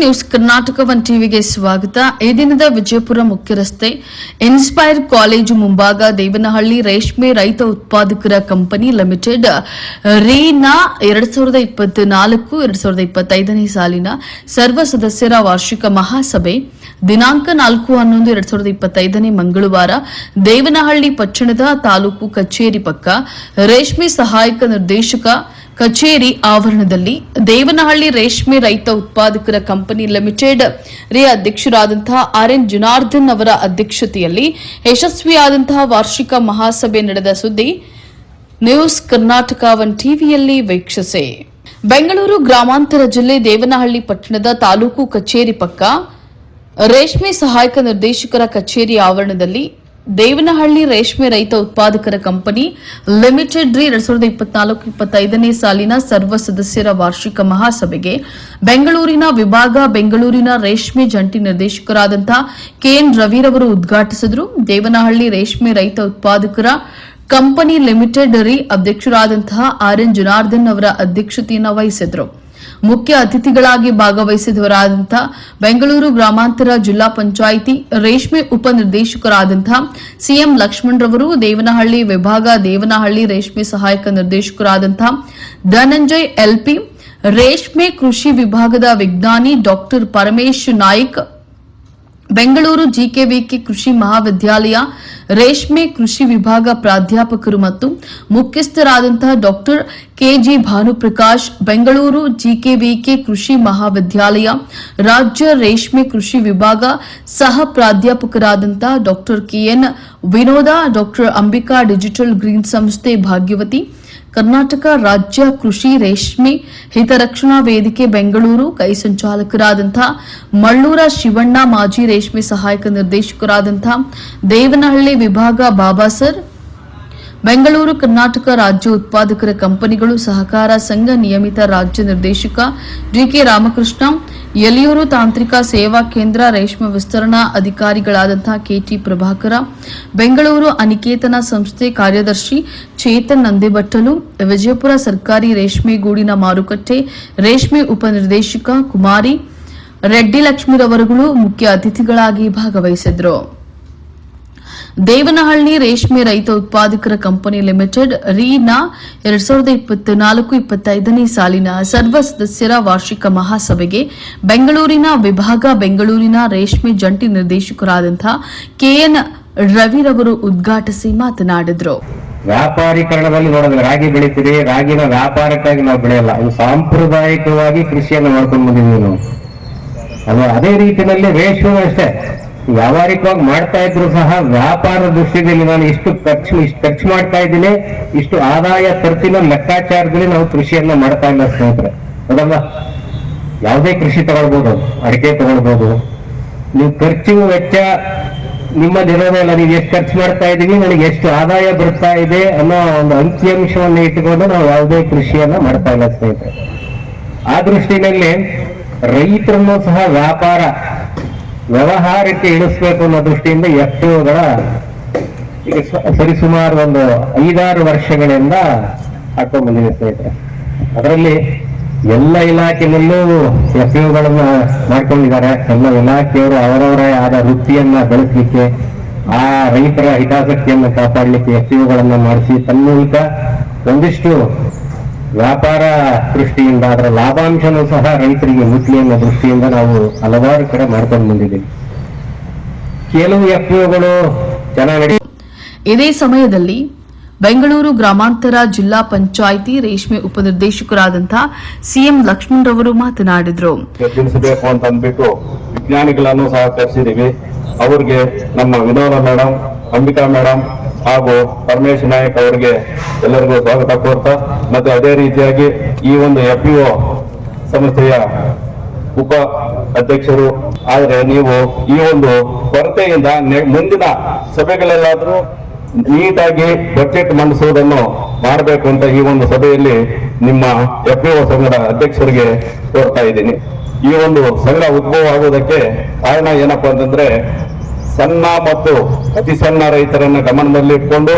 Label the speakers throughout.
Speaker 1: News Karnataka one ಟಿವಿಗೆ ಸ್ವಾಗತ. ಈ ದಿನದ ವಿಜಯಪುರ ಮುಖ್ಯ ರಸ್ತೆ ಇನ್ಸ್ಪೈರ್ ಕಾಲೇಜು ಮುಂಭಾಗ ದೇವನಹಳ್ಳಿ ರೇಷ್ಮೆ ರೈತ ಉತ್ಪಾದಕರ ಕಂಪನಿ ಲಿಮಿಟೆಡ್. ರೀನಾ ಎರಡ್ ಸಾವಿರದ ಇಪ್ಪತ್ನಾಲ್ಕು, ಎರಡ್ ಸಾವಿರದ ಇಪ್ಪತ್ತೈದನೇ ಸಾಲಿನ ಸರ್ವ ಸದಸ್ಯರ ವಾರ್ಷಿಕ ಮಹಾಸಭೆ. ದಿನಾಂಕ ನಾಲ್ಕು ಹನ್ನೊಂದು, ಎರಡ್ ಸಾವಿರದ ಇಪ್ಪತ್ತೈದನೇ ಮಂಗಳವಾರ ದೇವನಹಳ್ಳಿ ಪಟ್ಟಣದ ತಾಲೂಕು ಕಚೇರಿ ಪಕ್ಕ ರೇಷ್ಮೆ ಸಹಾಯಕ ನಿರ್ದೇಶಕ ಕಚೇರಿ ಆವರಣದಲ್ಲಿ ದೇವನಹಳ್ಳಿ ರೇಷ್ಮೆ ರೈತ ಉತ್ಪಾದಕರ ಕಂಪನಿ ಲಿಮಿಟೆಡ್ ರೇ ಅಧ್ಯಕ್ಷರಾದಂತಹ ಆರ್ ಎನ್ ಜುನಾರ್ಧನ್ ಅವರ ಅಧ್ಯಕ್ಷತೆಯಲ್ಲಿ ಯಶಸ್ವಿಯಾದಂತಹ ವಾರ್ಷಿಕ ಮಹಾಸಭೆ ನಡೆದ ಸುದ್ದಿ ನ್ಯೂಸ್ ಕರ್ನಾಟಕ ಒನ್ ಟಿವಿಯಲ್ಲಿ ವೀಕ್ಷಿಸಿ. ಬೆಂಗಳೂರು ಗ್ರಾಮಾಂತರ ಜಿಲ್ಲೆ ದೇವನಹಳ್ಳಿ ಪಟ್ಟಣದ ತಾಲೂಕು ಕಚೇರಿ ಪಕ್ಕ ರೇಷ್ಮೆ ಸಹಾಯಕ ನಿರ್ದೇಶಕರ ಕಚೇರಿ ಆವರಣದಲ್ಲಿ ದೇವನಹಳ್ಳಿ ರೇಷ್ಮೆ ರೈತ ಉತ್ಪಾದಕರ ಕಂಪನಿ ಲಿಮಿಟೆಡ್ ರಿ ಎರಡ್ ಸಾವಿರದ ಇಪ್ಪತ್ನಾಲ್ಕು, ಇಪ್ಪತ್ತೈದನೇ ಸಾಲಿನ ಸರ್ವ ಸದಸ್ಯರ ವಾರ್ಷಿಕ ಮಹಾಸಭೆಗೆ ಬೆಂಗಳೂರಿನ ವಿಭಾಗ, ಬೆಂಗಳೂರಿನ ರೇಷ್ಮೆ ಜಂಟಿ ನಿರ್ದೇಶಕರಾದಂತಹ ಕೆಎನ್ ರವಿರವರು ಉದ್ಘಾಟಿಸಿದರು. ದೇವನಹಳ್ಳಿ ರೇಷ್ಮೆ ರೈತ ಉತ್ಪಾದಕರ ಕಂಪನಿ ಲಿಮಿಟೆಡ್ ರಿ ಅಧ್ಯಕ್ಷರಾದಂತಹ ಆರ್ ಎನ್ ಜನಾರ್ದನ್ ಅವರ ಅಧ್ಯಕ್ಷತೆಯನ್ನು ವಹಿಸಿದರು. ಮುಖ್ಯ ಅತಿಥಿಗಳಾಗಿ ಭಾಗವಹಿಸಿದವರಾದಂಥ ಬೆಂಗಳೂರು ಗ್ರಾಮಾಂತರ ಜಿಲ್ಲಾ ಪಂಚಾಯಿತಿ ರೇಷ್ಮೆ ಉಪನಿರ್ದೇಶಕರಾದಂಥ ಸಿಎಂ ಲಕ್ಷ್ಮಣ್ ರವರು, ದೇವನಹಳ್ಳಿ ವಿಭಾಗ ದೇವನಹಳ್ಳಿ ರೇಷ್ಮೆ ಸಹಾಯಕ ನಿರ್ದೇಶಕರಾದಂಥ ಧನಂಜಯ್ ಎಲ್ಪಿ ರೇಷ್ಮೆ ಕೃಷಿ ವಿಭಾಗದ ವಿಜ್ಞಾನಿ ಡಾಕ್ಟರ್ ಪರಮೇಶ್ ನಾಯ್ಕ್ ಬೆಂಗಳೂರು ಜಿಕೆವಿಕೆ ಕೃಷಿ ಮಹಾವಿದ್ಯಾಲಯ, ರೇಷ್ಮೆ ಕೃಷಿ ವಿಭಾಗ ಪ್ರಾಧ್ಯಾಪಕರು ಮತ್ತು ಮುಖ್ಯಸ್ಥರಾದಂತಹ doctor KG Bhanuprakash, Bengaluru GKVK ಕೃಷಿ ಮಹಾವಿದ್ಯಾಲಯ, ರಾಜ್ಯ ರೇಷ್ಮೆ ಕೃಷಿ ವಿಭಾಗ ಸಹ ಪ್ರಾಧ್ಯಾಪಕರಾದಂತಹ doctor KN Vinoda, doctor Ambika digital green ಸಂಸ್ಥೆ ಭಾಗ್ಯವತಿ ಕರ್ನಾಟಕ ರಾಜ್ಯ ಕೃಷಿ ರೇಷ್ಮೆ ಹಿತರಕ್ಷಣಾ ವೇದಿಕೆ ಬೆಂಗಳೂರು ಕೈ ಸಂಚಾಲಕರಾದಂಥ ಮಳ್ಳೂರ ಶಿವಣ್ಣ ಮಾಜಿ ರೇಷ್ಮೆ ಸಹಾಯಕ ನಿರ್ದೇಶಕರಾದಂಥ ದೇವನಹಳ್ಳಿ ವಿಭಾಗ ಬಾಬಾ ಸರ್, ಬೆಂಗಳೂರು ಕರ್ನಾಟಕ ರಾಜ್ಯ ಉತ್ಪಾದಕರ ಕಂಪನಿಗಳು ಸಹಕಾರ ಸಂಘ ನಿಯಮಿತ ರಾಜ್ಯ ನಿರ್ದೇಶಕ ಡಿಕೆ ರಾಮಕೃಷ್ಣ ಯಲಿಯೂರು ತಾಂತ್ರಿಕ ಸೇವಾ ಕೇಂದ್ರ ರೇಷ್ಮೆ ವಿಸ್ತರಣಾ ಅಧಿಕಾರಿಗಳಾದಂತಹ ಕೆಟಿ ಪ್ರಭಾಕರ, ಬೆಂಗಳೂರು ಅನಿಕೇತನ ಸಂಸ್ಥೆ ಕಾರ್ಯದರ್ಶಿ ಚೇತನ್ ನಂದಿಬಟ್ಟಲು, ವಿಜಯಪುರ ಸರ್ಕಾರಿ ರೇಷ್ಮೆ ಗೂಡಿನ ಮಾರುಕಟ್ಟೆ ರೇಷ್ಮೆ ಉಪನಿರ್ದೇಶಕ ಕುಮಾರಿ, ರೆಡ್ಡಿ ಲಕ್ಷ್ಮೀರವರುಗಳು ಮುಖ್ಯ ಅತಿಥಿಗಳಾಗಿ ಭಾಗವಹಿಸಿದ್ರು ದೇವನಹಳ್ಳಿ ರೇಷ್ಮೆ ರೈತ ಉತ್ಪಾದಕರ ಕಂಪನಿ ಲಿಮಿಟೆಡ್, ರೀನ ಎರಡ್ ಸಾವಿರದ ಇಪ್ಪತ್ತೈದನೇ ಸಾಲಿನ ಸರ್ವ ಸದಸ್ಯರ ವಾರ್ಷಿಕ ಮಹಾಸಭೆಗೆ ಬೆಂಗಳೂರಿನ ವಿಭಾಗ ಬೆಂಗಳೂರಿನ ರೇಷ್ಮೆ ಜಂಟಿ ನಿರ್ದೇಶಕರಾದಂತಹ ಕೆಎನ್ ರವಿರವರು ಉದ್ಘಾಟಿಸಿ ಮಾತನಾಡಿದರು.
Speaker 2: ವ್ಯಾಪಾರೀಕರಣದಲ್ಲಿ ನೋಡಿದ್ರೆ ರಾಗಿ ಬೆಳಿತೀರಿ, ರಾಗಿನ ವ್ಯಾಪಾರಕ್ಕಾಗಿ ನಾವು ಬೆಳೆಯಲ್ಲ, ಅದು ಸಾಂಪ್ರದಾಯಿಕವಾಗಿ ಕೃಷಿಯನ್ನು ಮಾಡ್ಕೊಂಡು ಬಂದಿದ್ದೀವಿ ನಾವು. ಅದೇ ರೀತಿಯಲ್ಲಿ ರೇಷ್ಮೆ ಅಷ್ಟೇ. ವ್ಯಾವಹಾರಿಕವಾಗಿ ಮಾಡ್ತಾ ಇದ್ರು ಸಹ ವ್ಯಾಪಾರ ದೃಷ್ಟಿಯಲ್ಲಿ ನಾನು ಇಷ್ಟು ಖರ್ಚು ಇಷ್ಟು ಖರ್ಚು ಮಾಡ್ತಾ ಇದ್ದೀನಿ. ಇಷ್ಟು ಆದಾಯ ತರ್ತಿನ ಲೆಕ್ಕಾಚಾರದಲ್ಲಿ ನಾವು ಕೃಷಿಯನ್ನ ಮಾಡ್ತಾ ಇಲ್ಲ ಸ್ನೇಹಿತರೆ. ಹೌದಲ್ವಾ ಯಾವುದೇ ಕೃಷಿ ತಗೊಳ್ಬೋದು, ಅಡಿಕೆ ತಗೊಳ್ಬೋದು. ನೀವು ಖರ್ಚು ವೆಚ್ಚ ನಿಮ್ಮದಿರೋದಲ್ಲ ನೀವು ಎಷ್ಟು ಖರ್ಚು ಮಾಡ್ತಾ ಇದ್ದೀವಿ, ನನಗೆ ಎಷ್ಟು ಆದಾಯ ಬರ್ತಾ ಇದೆ ಅನ್ನೋ ಒಂದು ಅಂಕಿಅಂಶವನ್ನು ಇಟ್ಟುಕೊಂಡು ನಾವು ಯಾವುದೇ ಕೃಷಿಯನ್ನ ಮಾಡ್ತಾ ಇಲ್ಲ ಸ್ನೇಹಿತರೆ. ಆ ದೃಷ್ಟಿನಲ್ಲಿ ರೈತರನ್ನು ಸಹ ವ್ಯಾಪಾರ ವ್ಯವಹಾರಕ್ಕೆ ಇಳಿಸ್ಬೇಕು ಅನ್ನೋ ದೃಷ್ಟಿಯಿಂದ ಎಫ್ ಈಗ ಸ- ಸರಿಸುಮಾರು ಒಂದು ಐದಾರು ವರ್ಷಗಳಿಂದ ಹಾಕೊಂಡು ಬಂದಿದೆ ಸ್ನೇಹಿತರೆ ಅದರಲ್ಲಿ ಎಲ್ಲ ಇಲಾಖೆಯಲ್ಲೂ ಎಫ್ ಗಳನ್ನ ಮಾಡ್ಕೊಂಡಿದ್ದಾರೆ. ಎಲ್ಲ ಇಲಾಖೆಯವರು ಅವರವರೇ ಆದ ವೃತ್ತಿಯನ್ನ ಬೆಳೆಸಲಿಕ್ಕೆ, ಆ ರೈತರ ಹಿತಾಸಕ್ತಿಯನ್ನು ಕಾಪಾಡಲಿಕ್ಕೆ ಎಫ್ ಗಳನ್ನ ಮಾಡಿಸಿ, ತನ್ಮೂಲಕ ಒಂದಿಷ್ಟು ವ್ಯಾಪಾರ ದೃಷ್ಟಿಯಿಂದ ಅದರ ಲಾಭಾಂಶನೂ ಸಹ ರೈತರಿಗೆ ಮುಟ್ಲಿ ಅನ್ನೋ ದೃಷ್ಟಿಯಿಂದ ನಾವು ಹಲವಾರು ಕಡೆ ಮಾಡ್ಕೊಂಡು ಬಂದಿದ್ದೀವಿ. ಕೆಲವು ಎಫ್ಗಳು ಚೆನ್ನಾಗಿ
Speaker 1: ಇದೇ ಸಮಯದಲ್ಲಿ ಬೆಂಗಳೂರು ಗ್ರಾಮಾಂತರ ಜಿಲ್ಲಾ ಪಂಚಾಯಿತಿ ರೇಷ್ಮೆ ಉಪನಿರ್ದೇಶಕರಾದಂತಹ ಸಿಎಂ ಲಕ್ಷ್ಮಣ್ ರವರು ಮಾತನಾಡಿದ್ರು.
Speaker 3: ತಿಳಿಸಬೇಕು ಅಂತ ಅಂದ್ಬಿಟ್ಟು ವಿಜ್ಞಾನಿಗಳನ್ನು ಸಹ ಕರೆಸಿದೀವಿ ಅವ್ರಿಗೆ ನಮ್ಮ ವಿನೋದ ಮೇಡಮ್ ಅಂಬಿಕಾ ಮೇಡಮ್ ಹಾಗೂ ಪರಮೇಶ್ ನಾಯಕ್ ಅವರಿಗೆ ಎಲ್ಲರಿಗೂ ಸ್ವಾಗತ ಕೋರ್ತಾ, ಮತ್ತೆ ಅದೇ ರೀತಿಯಾಗಿ ಈ ಒಂದು ಎಫ್ ಸಂಸ್ಥೆಯ ಉಪ ಅಧ್ಯಕ್ಷರು, ಆದರೆ ನೀವು ಈ ಒಂದು ಕೊರತೆಯಿಂದ ಮುಂದಿನ ಸಭೆಗಳಲ್ಲಾದ್ರೂ ನೀಟಾಗಿ ಬಜೆಟ್ ಮಂಡಿಸುವುದನ್ನು ಮಾಡಬೇಕು ಅಂತ ಈ ಒಂದು ಸಭೆಯಲ್ಲಿ ನಿಮ್ಮ ಎಫ್ ಸಂಘದ ಅಧ್ಯಕ್ಷರಿಗೆ ಕೋರ್ತಾ ಇದ್ದೀನಿ. ಈ ಒಂದು ಸಂಘ ಉದ್ಭವ ಆಗುವುದಕ್ಕೆ ಕಾರಣ ಏನಪ್ಪಾ ಅಂತಂದ್ರೆ ಸಣ್ಣ ಮತ್ತು ಅತಿ ಸಣ್ಣ ರೈತರನ್ನ ಗಮನದಲ್ಲಿಟ್ಟುಕೊಂಡು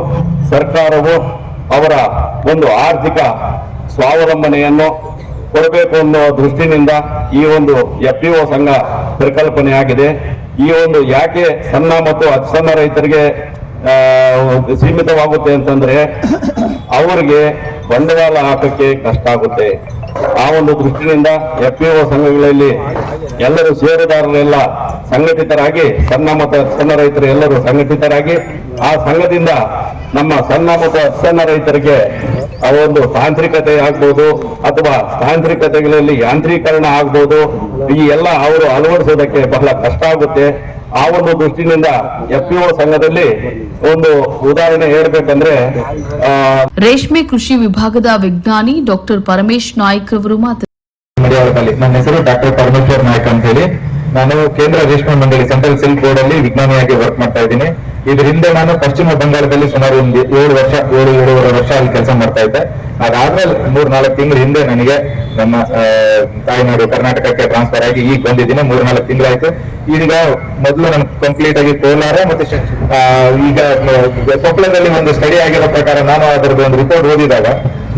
Speaker 3: ಸರ್ಕಾರವು ಅವರ ಒಂದು ಆರ್ಥಿಕ ಸ್ವಾವಲಂಬನೆಯನ್ನು ಕೊಡಬೇಕು ಅನ್ನೋ ದೃಷ್ಟಿನಿಂದ ಈ ಒಂದು ಎಫ್ ಪಿ ಸಂಘ ಪರಿಕಲ್ಪನೆಯಾಗಿದೆ. ಈ ಒಂದು ಯಾಕೆ ಸಣ್ಣ ಮತ್ತು ಅತಿ ಸಣ್ಣ ರೈತರಿಗೆ ಸೀಮಿತವಾಗುತ್ತೆ ಅಂತಂದ್ರೆ ಅವರಿಗೆ ಬಂಡವಾಳ ಹಾಕಕ್ಕೆ ಕಷ್ಟ ಆಗುತ್ತೆ. ಆ ಒಂದು ದೃಷ್ಟಿನಿಂದ ಎಫ್ ಪಿ ಸಂಘಗಳಲ್ಲಿ ಎಲ್ಲರೂ ಷೇರುದಾರರೆಲ್ಲ ಸಂಘಟಿತರಾಗಿ ಸಣ್ಣ ಮತ್ತು ಸಣ್ಣ ರೈತರು ಎಲ್ಲರೂ ಸಂಘಟಿತರಾಗಿ ಆ ಸಂಘದಿಂದ ನಮ್ಮ ಸಣ್ಣ ಮತ್ತು ಸಣ್ಣ ರೈತರಿಗೆ ಆ ಒಂದು ತಾಂತ್ರಿಕತೆ ಆಗ್ಬೋದು ಅಥವಾ ತಾಂತ್ರಿಕತೆಗಳಲ್ಲಿ ಯಾಂತ್ರೀಕರಣ ಆಗ್ಬೋದು. ಈ ಎಲ್ಲ ಅವರು ಅಳವಡಿಸೋದಕ್ಕೆ ಬಹಳ ಕಷ್ಟ ಆಗುತ್ತೆ. ಆ ಒಂದು ದೃಷ್ಟಿನಿಂದ ಎಫ್ ಪಿ ಸಂಘದಲ್ಲಿ ಒಂದು ಉದಾಹರಣೆ ಹೇಳ್ಬೇಕಂದ್ರೆ ಆ,
Speaker 1: ರೇಷ್ಮೆ ಕೃಷಿ ವಿಭಾಗದ ವಿಜ್ಞಾನಿ ಡಾಕ್ಟರ್ ಪರಮೇಶ್ ನಾಯ್ಕ್ ಅವರು
Speaker 4: ಮಾತ್ರ ನನ್ನ ಹೆಸರು ಡಾಕ್ಟರ್ ಪರಮೇಶ್ವರ್ ನಾಯ್ಕ್ ಅಂತ ಹೇಳಿ. ನಾನು ಕೇಂದ್ರ ರೇಷ್ಮೆ ಮಂಡಳಿ ಸೆಂಟ್ರಲ್ ಸಿಲ್ಕ್ ಬೋರ್ಡ್ ಅಲ್ಲಿ ವಿಜ್ಞಾನಿಯಾಗಿ ವರ್ಕ್ ಮಾಡ್ತಾ ಇದ್ದೀನಿ. ಇದ್ರ ಹಿಂದೆ ನಾನು ಪಶ್ಚಿಮ ಬಂಗಾಳದಲ್ಲಿ ಸುಮಾರು ಒಂದು ಏಳು ವರ್ಷ, ಏಳು, ಏಳೂವರೆ ವರ್ಷ ಅಲ್ಲಿ ಕೆಲಸ ಮಾಡ್ತಾ ಇದ್ದೆ. ಅದಾದ್ಮೇಲೆ ಮೂರ್ ನಾಲ್ಕು ತಿಂಗಳ ಹಿಂದೆ ನನಗೆ ನಮ್ಮ ತಾಯಿನಾಡು ಕರ್ನಾಟಕಕ್ಕೆ ಟ್ರಾನ್ಸ್ಫರ್ ಆಗಿ ಈಗ ಬಂದಿದ್ದೀನಿ. ಮೂರ್ ನಾಲ್ಕು ತಿಂಗಳಾಯ್ತು. ಈಗ ಮೊದಲು ನಾನು ಕಂಪ್ಲೀಟ್ ಆಗಿ ಕೋಲಾರ ಮತ್ತೆ ಈಗ ಕೊಪ್ಪಳದಲ್ಲಿ ಒಂದು ಸ್ಟಡಿ ಆಗಿರೋ ಪ್ರಕಾರ ನಾನು ಅದರದ್ದು ಒಂದು ರಿಪೋರ್ಟ್ ಓದಿದಾಗ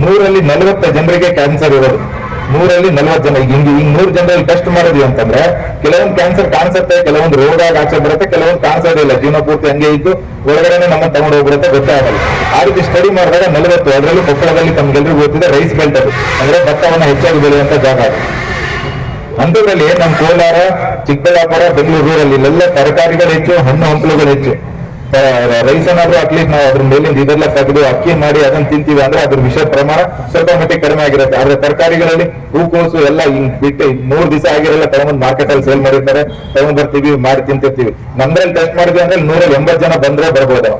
Speaker 4: ನೂರಲ್ಲಿ ನಲವತ್ತ ಜನರಿಗೆ ಕ್ಯಾನ್ಸರ್ ಇರೋದು. ನೂರಲ್ಲಿ ನಲ್ವತ್ತು ಜನ. ಈಗ ಹಿಂಗೆ ಈಗ ನೂರು ಜನರಲ್ಲಿ ಟೆಸ್ಟ್ ಮಾಡಿದ್ವಿ ಅಂತಂದ್ರೆ ಕೆಲವೊಂದು ಕ್ಯಾನ್ಸರ್ ಕಾಣಿಸುತ್ತೆ, ಕೆಲವೊಂದು ರೋಗ ಆಚೆ ಬರುತ್ತೆ, ಕೆಲವೊಂದು ಕಾಣಿಸೋದೇ ಇಲ್ಲ. ಜೀವನ ಪೂರ್ತಿ ಹಂಗೆ ಇದ್ದು ಒಳಗಡೆನೆ ನಮ್ಮ ತಗೊಂಡು ಹೋಗ್ಬಿಡುತ್ತೆ ಗೊತ್ತಾಗಲ್ಲ ಆ ರೀತಿ ಸ್ಟಡಿ ಮಾಡಿದಾಗ ನಲವತ್ತು, ಅದರಲ್ಲೂ ಕೊಪ್ಪಳದಲ್ಲಿ ತಮ್ಗೆಲ್ಲರೂ ಗೊತ್ತಿದೆ ರೈಸ್ ಬೆಲ್ಟ್ ಅದು. ಅಂದ್ರೆ ಭತ್ತವನ್ನು ಹೆಚ್ಚಾಗಿ ಬೆಳೆಯುವಂತ ಜಾಗ ಅದು. ಅಂಥದ್ರಲ್ಲಿ ನಮ್ಮ ಕೋಲಾರ, ಚಿಕ್ಕಬಳ್ಳಾಪುರ, ಬೆಂಗಳೂರು ಇಲ್ಲೆಲ್ಲ ತರಕಾರಿಗಳು ಹೆಚ್ಚು, ಹಣ್ಣು ಹಂಪಲುಗಳು ಹೆಚ್ಚು. ರೈಸ್ ಏನಾದ್ರೂ ಅಟ್ಲೀಸ್ಟ್ ನಾವು ಅದ್ರ ಮೇಲಿಂದ ಇದೆಲ್ಲ ತೆಗೆದು ಅಕ್ಕಿ ಮಾಡಿ ಅದನ್ನ ತಿಂತೀವಿ ಅಂದ್ರೆ ಅದ್ರ ವಿಷ ಪ್ರಮಾಣ ಸ್ವಲ್ಪ ಮಟ್ಟಿಗೆ ಕಡಿಮೆ ಆಗಿರುತ್ತೆ. ಆದ್ರೆ ತರಕಾರಿಗಳಲ್ಲಿ ಹೂಕೋಸು ಎಲ್ಲ ಹಿಂಗ್ ಬಿಟ್ಟು ಮೂರ್ ದಿವಸ ಆಗಿರಲ್ಲ ತಗೊಂಡ್ ಮಾರ್ಕೆಟ್ ಅಲ್ಲಿ ಸೇಲ್ ಮಾಡಿರ್ತಾರೆ. ತಗೊಂಡ್ ಬರ್ತೀವಿ, ಮಾಡಿ ತಿಂತಿರ್ತೀವಿ. ನಮ್ದ್ರಲ್ಲಿ ಟೆಸ್ಟ್ ಮಾಡಿದ್ವಿ ಅಂದ್ರೆ ನೂರಲ್ಲಿ ಎಂಬತ್ತು ಜನ ಬಂದ್ರೆ ಬರ್ಬೋದು.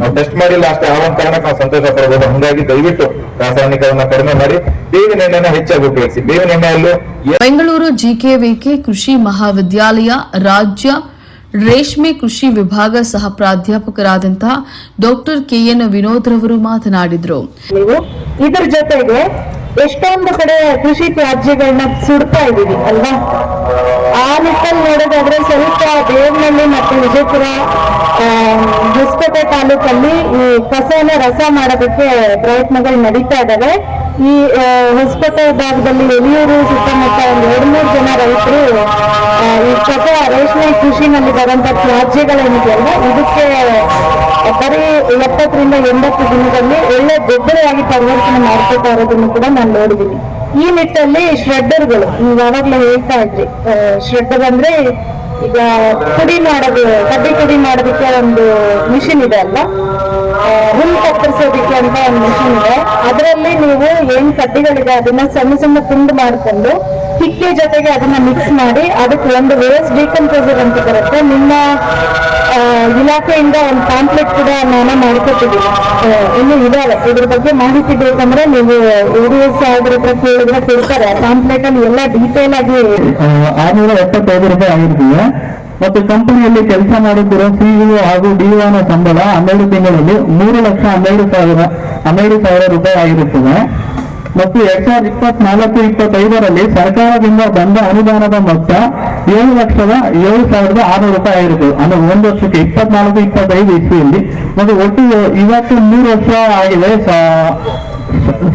Speaker 4: ನಾವು ಟೆಸ್ಟ್ ಮಾಡಿಲ್ಲ ಅಷ್ಟೇ, ಆ ಒಂದು ಕಾರಣಕ್ಕೆ ನಾವು ಸಂತೋಷ ಪಡ್ಬೋದು. ಹಂಗಾಗಿ ದಯವಿಟ್ಟು ರಾಸಾಯನಿಕವನ್ನ ಕಡಿಮೆ ಮಾಡಿ, ಬೇವಿನ ಎಣ್ಣೆನ ಹೆಚ್ಚಾಗಿ ಉಪಯೋಗಿಸಿ. ಬೇವಿನ ಎಣ್ಣೆಯಲ್ಲೂ
Speaker 1: ಬೆಂಗಳೂರು ಜಿಕೆವಿಕೆ ಕೃಷಿ ಮಹಾವಿದ್ಯಾಲಯ ರಾಜ್ಯ ರೇಷ್ಮೆ ಕೃಷಿ ವಿಭಾಗ ಸಹ ಪ್ರಾಧ್ಯಾಪಕರಾದಂತಹ ಡಾಕ್ಟರ್ ಕೆಎನ್ ವಿನೋದ್ ರವರು ಮಾತನಾಡಿದರು.
Speaker 5: ಇದರ ಜೊತೆಗೆ ಎಷ್ಟೊಂದು ಕಡೆ ಕೃಷಿ ತ್ಯಾಜ್ಯಗಳನ್ನ ಸುಡ್ತಾ ಇದೀವಿ ಅಲ್ವಾ? ಆ ನಿಟ್ಟಲ್ಲಿ ನೋಡೋದಾದ್ರೆ ಸ್ವಲ್ಪ ದೇವನಹಳ್ಳಿ ಮತ್ತು ವಿಜಯಪುರ ಆ, ಹೊಸಕೋಟೆ ತಾಲೂಕಲ್ಲಿ ಈ ಕಸನ ರಸ ಮಾಡೋದಕ್ಕೆ ಪ್ರಯತ್ನಗಳು ನಡೀತಾ ಇದಾವೆ ಈ ಹೊಸಪೇಟೆ ಭಾಗದಲ್ಲಿ ಎಲಿಯೂರು, ಸುತ್ತಮುತ್ತ ಒಂದು ಎರಡು ಮೂರು ಜನ ರೈತರು ಈ ಕಸ ರೇಷ್ಮೆ ಕೃಷಿನಲ್ಲಿ ಬರುವಂತ ತ್ಯಾಜ್ಯಗಳೇನಿದೆಯಲ್ಲ ಇದಕ್ಕೆ ಬರೀ ಎಪ್ಪತ್ತರಿಂದ ಎಂಬತ್ತು ದಿನದಲ್ಲಿ ಒಳ್ಳೆ ಗೊಬ್ಬರವಾಗಿ ಪರಿವರ್ತನೆ ಮಾಡ್ಕೊತಾ ಇರೋದನ್ನು ಕೂಡ ನಾನು ನೋಡಿದ್ದೀನಿ. ಈ ನಿಟ್ಟಲ್ಲಿ ಶ್ರೆಡ್ಡರ್ಗಳು ನೀವು ಯಾವಾಗ್ಲೂ ಹೇಳ್ತಾ ಇದ್ರಿ ಶ್ರೆಡ್ಡರ್ ಅಂದ್ರೆ ಈಗ ಪುಡಿ ಮಾಡೋದು, ಕಡ್ಡಿ ಪುಡಿ ಮಾಡೋದಕ್ಕೆ ಒಂದು ಮಿಷಿನ್ ಇದೆ ಅಲ್ಲ? ಹುಲ್ ಕತ್ತರಿಸೋದಕ್ಕೆ ಅಂತ ಒಂದು ಮಿಷಿನ್ ಇದೆ. ಅದರಲ್ಲಿ ನೀವು ಏನ್ ಕಡ್ಡಿಗಳಿದೆ ಅದನ್ನ ಸಣ್ಣ ಸಣ್ಣ ತುಂಡು ಮಾಡ್ಕೊಂಡು ಹಿಕ್ಕೆ ಜೊತೆಗೆ ಅದನ್ನ ಮಿಕ್ಸ್ ಮಾಡಿ ಅದಕ್ಕೆ ಒಂದು ವೇಸ್ಟ್ ಡಿಕಂಪೋಸರ್ ಅಂತ ಬರುತ್ತೆ. ನಿಮ್ಮ ಇಲಾಖೆಯಿಂದ ಒಂದು ಪಾಂಪ್ಲೆಟ್ ಕೂಡ ನಾನು ಮಾಡ್ಕೊಟ್ಟಿದ್ದೀನಿ. ಆ, ಇನ್ನು ಇದಾವೆ. ಇದ್ರ ಬಗ್ಗೆ ಮಾಹಿತಿ ಬೇಕಂದ್ರೆ ನೀವು ಎಸ್ ಸಾಹೇಬ್ರ ಹತ್ರ ಕೇಳಿದ್ರೆ ಕೊಡ್ತಾರೆ ಪಾಂಪ್ಲೆಟ್ ಅಲ್ಲಿ ಎಲ್ಲ ಡೀಟೇಲ್ ಆಗಿ
Speaker 6: ಆರ್ನೂರ ಎಪ್ಪತ್ತೈದು ರೂಪಾಯಿ ಆಗಿರ್ತೀವಿ ಮತ್ತು ಕಂಪನಿಯಲ್ಲಿ ಕೆಲಸ ಮಾಡುತ್ತಿರುವ ಸಿಇಒ ಹಾಗೂ ಡಿಒನ ಸಂಬಳ ಹನ್ನೆರಡು ತಿಂಗಳಲ್ಲಿ ಮೂರು ಲಕ್ಷ ಹನ್ನೆರಡು ಸಾವಿರ ಹನ್ನೆರಡು ಸಾವಿರ ರೂಪಾಯಿ ಆಗಿರುತ್ತದೆ. ಮತ್ತು ಎರಡ್ ಸಾವಿರದ ಇಪ್ಪತ್ನಾಲ್ಕು, ಇಪ್ಪತ್ತೈದರಲ್ಲಿ ಸರ್ಕಾರದಿಂದ ಬಂದ ಅನುದಾನದ ಮೊತ್ತ ಏಳು ಲಕ್ಷದ ಏಳು ಸಾವಿರದ ಆರುನೂರು ರೂಪಾಯಿ ಆಗಿರುತ್ತೆ. ಅಂದ್ರೆ ಒಂದು ವರ್ಷಕ್ಕೆ ಇಪ್ಪತ್ನಾಲ್ಕು, ಇಪ್ಪತ್ತೈದು ಇಸ್ವಿಯಲ್ಲಿ. ಮತ್ತು ಒಟ್ಟು ಇವತ್ತು ಮೂರು ವರ್ಷ ಆಗಿದೆ.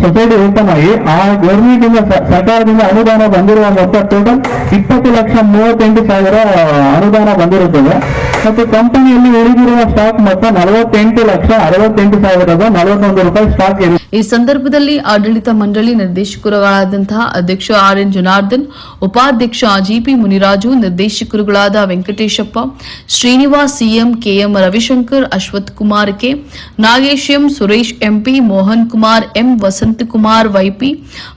Speaker 6: ಸೊಸೈಟಿ ಓಪನ್ ಆಗಿ ಆ ಗೌರ್ಮೆಂಟ್ ಇಂದ ಸರ್ಕಾರದಿಂದ ಅನುದಾನ ಬಂದಿರುವ ಮೊತ್ತ ಟೋಟಲ್ ಇಪ್ಪತ್ತು ಲಕ್ಷ ಮೂವತ್ತೆಂಟು ಸಾವಿರ ಅನುದಾನ ಬಂದಿರುತ್ತದೆ. ಮತ್ತು ಕಂಪನಿಯಲ್ಲಿ ಉಳಿದಿರುವ ಸ್ಟಾಕ್ ಮೊತ್ತ ನಲವತ್ತೆಂಟು ಲಕ್ಷ ಅರವತ್ತೆಂಟು ಸಾವಿರದ ನಲವತ್ತೊಂದು ರೂಪಾಯಿ ಸ್ಟಾಕ್ ಇದೆ
Speaker 1: ಈ ಸಂದರ್ಭದಲ್ಲಿ ಆಡಳಿತ ಮಂಡಳಿ ನಿರ್ದೇಶಕರುಗಳಾದಂತಹ ಅಧ್ಯಕ್ಷ ಆರ್ ಎನ್ ಜನಾರ್ದನ್, ಉಪಾಧ್ಯಕ್ಷ GP Muniraju, ನಿರ್ದೇಶಕರುಗಳಾದ Venkateshappa, Srinivas CM KM Ravishankar Ashwath Kumar K, Nagesh M, Suresh MP Mohan Kumar M Vasanthakumar YP,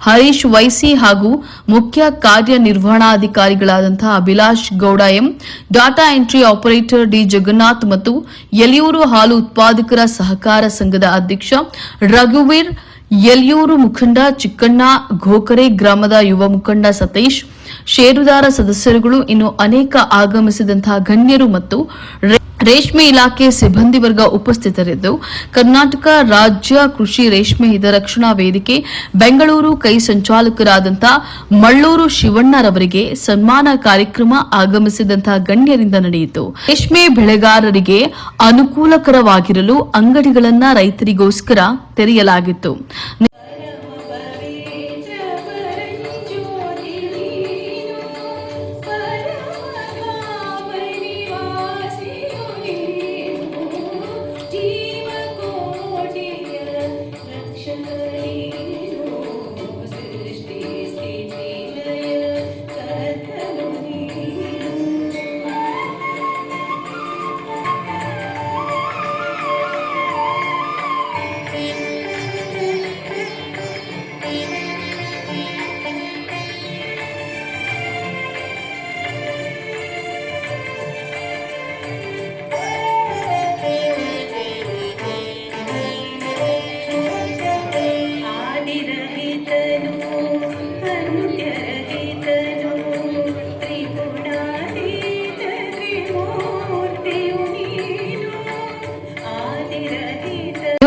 Speaker 1: Harish YC ಹಾಗೂ ಮುಖ್ಯ ಕಾರ್ಯನಿರ್ವಹಣಾಧಿಕಾರಿಗಳಾದಂತಹ Abhilash Gowda M, data entry operator D Jagannath ಮತ್ತು ಯಲಿಯೂರು ಹಾಲು ಉತ್ಪಾದಕರ ಸಹಕಾರ ಸಂಘದ ಅಧ್ಯಕ್ಷ ರಘುವೀರ್ ಯಲಿಯೂರು ಮುಖಂಡ ಚಿಕ್ಕಣ್ಣ ಘೋಕರೆ, ಗ್ರಾಮದ ಯುವ ಮುಖಂಡ ಸತೀಶ್ ಷೇರುದಾರ ಸದಸ್ಯರುಗಳು ಇನ್ನು ಅನೇಕ ಆಗಮಿಸಿದಂತಹ ಗಣ್ಯರು ಮತ್ತು ರೇಷ್ಮೆ ಇಲಾಖೆ ಸಿಬ್ಬಂದಿ ವರ್ಗ ಉಪಸ್ಥಿತರಿದ್ದು, ಕರ್ನಾಟಕ ರಾಜ್ಯ ಕೃಷಿ ರೇಷ್ಮೆ ಹಿತರಕ್ಷಣಾ ವೇದಿಕೆ, ಬೆಂಗಳೂರು ಕೈ ಸಂಚಾಲಕರಾದಂತಹ ಮಳ್ಳೂರು ಶಿವಣ್ಣರವರಿಗೆ ಸನ್ಮಾನ ಕಾರ್ಯಕ್ರಮ ಆಗಮಿಸಿದಂತಹ ಗಣ್ಯರಿಂದ ನಡೆಯಿತು. ರೇಷ್ಮೆ ಬೆಳೆಗಾರರಿಗೆ ಅನುಕೂಲಕರವಾಗಿರಲು ಅಂಗಡಿಗಳನ್ನ ರೈತರಿಗೋಸ್ಕರ ತೆರೆಯಲಾಗಿತ್ತು.